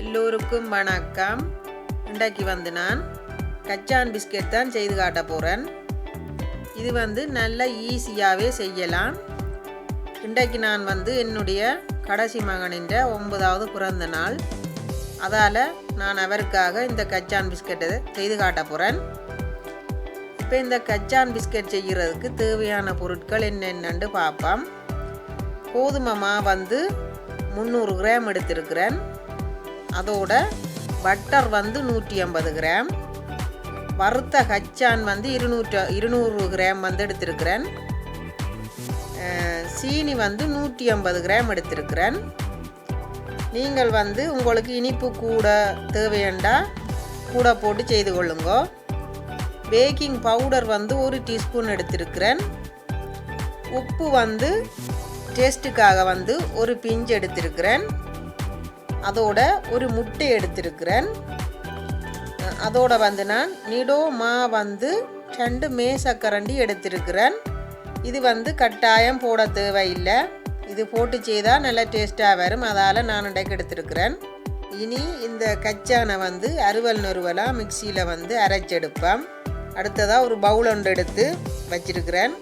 எல்லோருக்கும் வணக்கம். இன்றைக்கு வந்து நான் கச்சான் பிஸ்கெட் தான் செய்து காட்ட போகிறேன் இது வந்து நல்ல ஈஸியாகவே செய்யலாம். இன்றைக்கு நான் வந்து என்னுடைய கடைசி மகனின்ற ஒன்பதாவது பிறந்த நாள். அதால் நான் அவருக்காக இந்த கச்சான் பிஸ்கெட்டை செய்து காட்ட போகிறேன் இப்போ இந்த கச்சான் பிஸ்கெட் செய்கிறதுக்கு தேவையான பொருட்கள் என்னென்னு பார்ப்போம் கோதுமை மா வந்து முந்நூறு கிராம் எடுத்திருக்கிறேன். அதோட பட்டர் வந்து நூற்றி ஐம்பது கிராம். வறுத்த ஹச்சான் வந்து இருநூற்று இருநூறு கிராம் வந்து எடுத்திருக்கிறேன். சீனி வந்து நூற்றி ஐம்பது கிராம் எடுத்திருக்கிறேன். நீங்கள் வந்து உங்களுக்கு இனிப்பு கூட தேவையண்டா கூட போட்டு செய்து கொள்ளுங்க. பேக்கிங் பவுடர் வந்து ஒரு டீஸ்பூன் எடுத்திருக்கிறேன். உப்பு வந்து டேஸ்ட்டுக்காக வந்து ஒரு பிஞ்சு எடுத்திருக்கிறேன். அதோட ஒரு முட்டை எடுத்திருக்கிறேன். அதோட வந்து நான் நிடோ மா வந்து ரெண்டு மேசக்கரண்டி எடுத்திருக்கிறேன். இது வந்து கட்டாயம் போட தேவையில்லை. இது போட்டு செய்தால் நல்லா டேஸ்ட்டாக வரும். அதால் நான் இன்றைக்கு எடுத்திருக்கிறேன். இனி இந்த கச்சானை வந்து அறுவல் நறுவலாக மிக்சியில் வந்து அரைச்செடுப்பேன். அடுத்ததாக ஒரு பவுல் ஒன்று எடுத்து வச்சிருக்கிறேன்.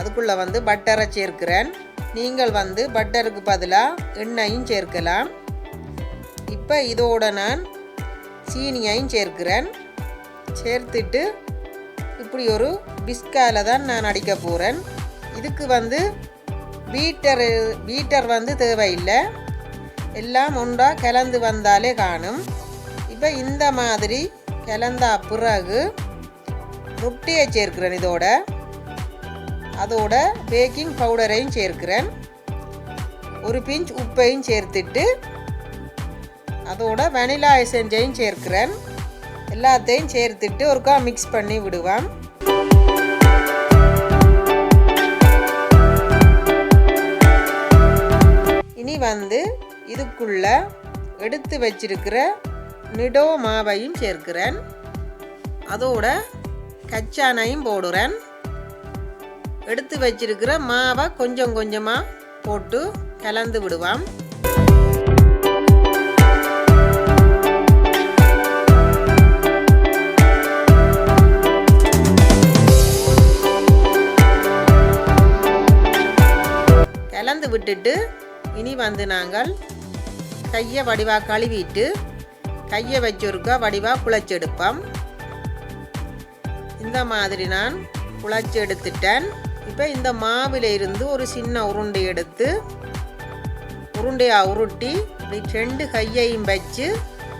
அதுக்குள்ளே வந்து பட்டரை சேர்க்கிறேன். நீங்கள் வந்து பட்டருக்கு பதிலாக எண்ணெயும் சேர்க்கலாம். இப்போ இதோட நான் சீனியையும் சேர்க்கிறேன். சேர்த்துட்டு இப்படி ஒரு பிஸ்காவில் தான் நான் அடிக்க போகிறேன் இதுக்கு வந்து பீட்டர் பீட்டர் வந்து தேவையில்லை. எல்லாம் ஒன்றாக கலந்து வந்தாலே காணும். இப்போ இந்த மாதிரி கலந்தா பிறகு முட்டையை சேர்க்கிறேன் இதோட. அதோட பேக்கிங் பவுடரையும் சேர்க்கிறேன். ஒரு பிஞ்ச் உப்பையும் சேர்த்துட்டு அதோட வெனிலா எசன்ஸையும் சேர்க்கிறேன். எல்லாத்தையும் சேர்த்துட்டு ஒருக்கா மிக்ஸ் பண்ணி விடுவேன். இனி வந்து இதுக்குள்ள எடுத்து வச்சிருக்கிற நிடோ மாவையும் சேர்க்கிறேன். அதோட கச்சானையும் போடுறேன். எடுத்து வச்சிருக்கிற மாவை கொஞ்சம் கொஞ்சமாக போட்டு கலந்து விடுவான். கலந்து விட்டுட்டு இனி வந்து நாங்கள் கையை வடிவாக கழுவிட்டு கையை வச்சுருக்க வடிவாக குழைச்செடுப்போம் இந்த மாதிரி நான் குழைச்சி எடுத்துட்டேன் இப்போ இந்த மாவில் இருந்து ஒரு சின்ன உருண்டை எடுத்து உருண்டையாக உருட்டி இப்படி ரெண்டு கையையும் வச்சு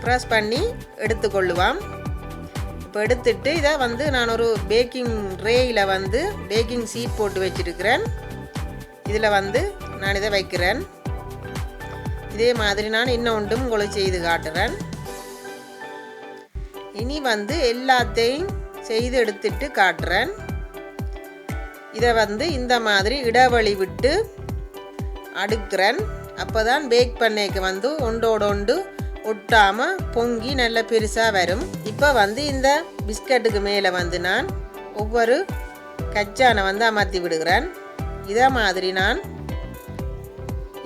ப்ரெஸ் பண்ணி எடுத்துக்கொள்ளுவோம். இப்போ எடுத்துட்டு இதை வந்து நான் ஒரு பேக்கிங் ரேயில் வந்து பேக்கிங் சீட் போட்டு வச்சுருக்கிறேன். இதில் வந்து நான் இதை வைக்கிறேன். இதே மாதிரி நான் இன்னும் ஒன்றும் உங்களுக்கு செய்து காட்டுறேன். இனி வந்து எல்லாத்தையும் செய்து எடுத்துட்டு காட்டுறேன். இதை வந்து இந்த மாதிரி இடைவெளி விட்டு அடுக்கிறேன். அப்போ தான் பேக் பண்ணைக்கு வந்து ஒன்றோட ஒன்று ஒட்டாமல் பொங்கி நல்ல பெருசாக வரும். இப்போ வந்து இந்த பிஸ்கட்டுக்கு மேலே வந்து நான் ஒவ்வொரு கச்சானை வந்து அமர்த்தி விடுகிறேன். இதை மாதிரி நான்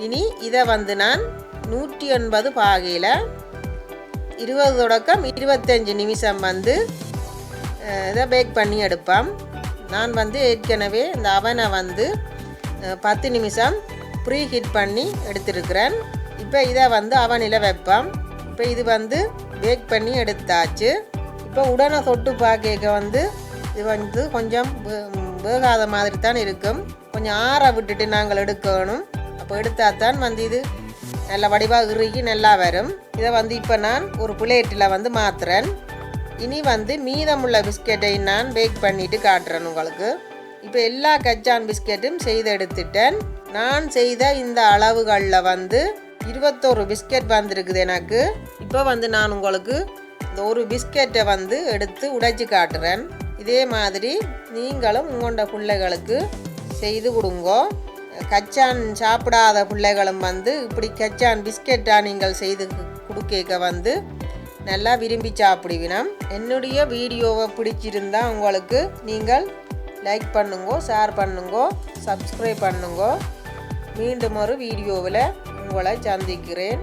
இனி இதை வந்து நான் நூற்றி ஒன்பது பாகையில் இருபது தொடக்கம் இருபத்தஞ்சி நிமிஷம் வந்து இதை பேக் பண்ணி எடுப்பேன் நான் வந்து ஏற்கனவே இந்த அவனை வந்து பத்து நிமிஷம் ப்ரீ ஹீட் பண்ணி எடுத்திருக்கிறேன். இப்போ இதை வந்து அவனில் வைப்பேன் இப்போ இது வந்து பேக் பண்ணி எடுத்தாச்சு. இப்போ உடனே தொட்டு பார்க்க வந்து இது வந்து கொஞ்சம் வேகாத மாதிரி தான் இருக்கும். கொஞ்சம் ஆற விட்டுட்டு நாங்கள் எடுக்கணும். அப்போ எடுத்தால் தான் வந்து இது நல்ல வடிவாக இறுகி நல்லா வரும். இதை வந்து இப்போ நான் ஒரு பிளேட்டில் வந்து மாற்றுறேன் இனி வந்து மீதமுள்ள பிஸ்கெட்டை நான் பேக் பண்ணிட்டு காட்டுறேன் உங்களுக்கு. இப்போ எல்லா கச்சான் பிஸ்கெட்டும் செய்து எடுத்துட்டேன். நான் செய்த இந்த அளவுகளில் வந்து இருபத்தோரு பிஸ்கெட் வந்திருக்குது எனக்கு. இப்போ வந்து நான் உங்களுக்கு இந்த ஒரு பிஸ்கெட்டை வந்து எடுத்து உடைச்சி காட்டுறேன். இதே மாதிரி நீங்களும் உங்களோட பிள்ளைகளுக்கு செய்து கொடுங்கோ. கச்சான் சாப்பிடாத பிள்ளைகளும் வந்து இப்படி கச்சான் பிஸ்கெட்டாக நீங்கள் செய்து கொடுக்க வந்து நல்லா விரும்பி சாப்பிடுவினம். என்னுடைய வீடியோவை பிடிச்சிருந்தா உங்களுக்கு நீங்கள் லைக் பண்ணுங்கோ ஷேர் பண்ணுங்கோ சப்ஸ்கிரைப் பண்ணுங்கோ. மீண்டும் ஒரு வீடியோவில் உங்களை சந்திக்கிறேன்.